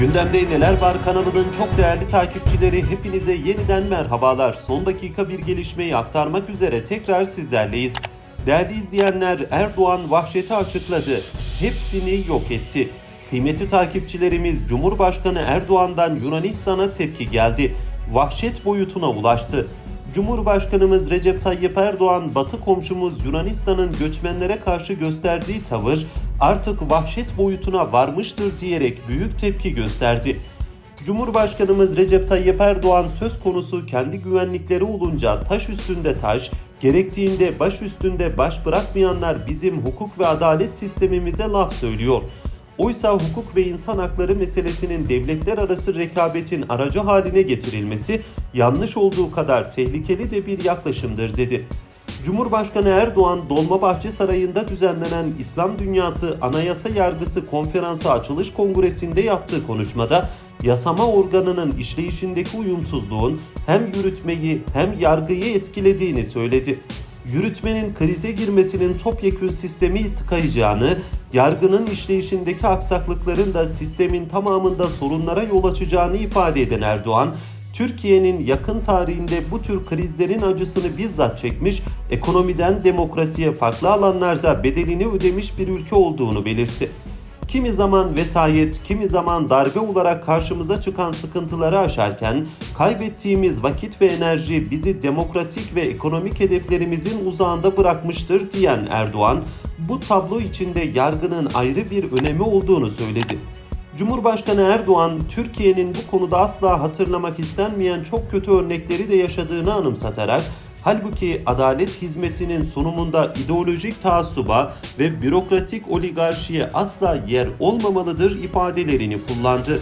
Gündemde neler var kanalının çok değerli takipçileri hepinize yeniden merhabalar. Son dakika bir gelişmeyi aktarmak üzere tekrar sizlerleyiz. Değerli izleyenler Erdoğan vahşeti açıkladı. Hepsini yok etti. Kıymetli takipçilerimiz Cumhurbaşkanı Erdoğan'dan Yunanistan'a tepki geldi. Vahşet boyutuna ulaştı. Cumhurbaşkanımız Recep Tayyip Erdoğan, Batı komşumuz Yunanistan'ın göçmenlere karşı gösterdiği tavır artık vahşet boyutuna varmıştır diyerek büyük tepki gösterdi. Cumhurbaşkanımız Recep Tayyip Erdoğan söz konusu kendi güvenlikleri olunca taş üstünde taş, gerektiğinde baş üstünde baş bırakmayanlar bizim hukuk ve adalet sistemimize laf söylüyor. Oysa hukuk ve insan hakları meselesinin devletler arası rekabetin aracı haline getirilmesi yanlış olduğu kadar tehlikeli de bir yaklaşımdır dedi. Cumhurbaşkanı Erdoğan Dolmabahçe Sarayı'nda düzenlenen İslam Dünyası Anayasa Yargısı Konferansı açılış kongresinde yaptığı konuşmada yasama organının işleyişindeki uyumsuzluğun hem yürütmeyi hem yargıyı etkilediğini söyledi. Yürütmenin krize girmesinin topyekün sistemi tıkayacağını, yargının işleyişindeki aksaklıkların da sistemin tamamında sorunlara yol açacağını ifade eden Erdoğan, Türkiye'nin yakın tarihinde bu tür krizlerin acısını bizzat çekmiş, ekonomiden demokrasiye farklı alanlarda bedelini ödemiş bir ülke olduğunu belirtti. Kimi zaman vesayet, kimi zaman darbe olarak karşımıza çıkan sıkıntıları aşarken kaybettiğimiz vakit ve enerji bizi demokratik ve ekonomik hedeflerimizin uzağında bırakmıştır diyen Erdoğan, bu tablo içinde yargının ayrı bir önemi olduğunu söyledi. Cumhurbaşkanı Erdoğan, Türkiye'nin bu konuda asla hatırlamak istenmeyen çok kötü örnekleri de yaşadığını anımsatarak Halbuki adalet hizmetinin sunumunda ideolojik taassuba ve bürokratik oligarşiye asla yer olmamalıdır ifadelerini kullandı.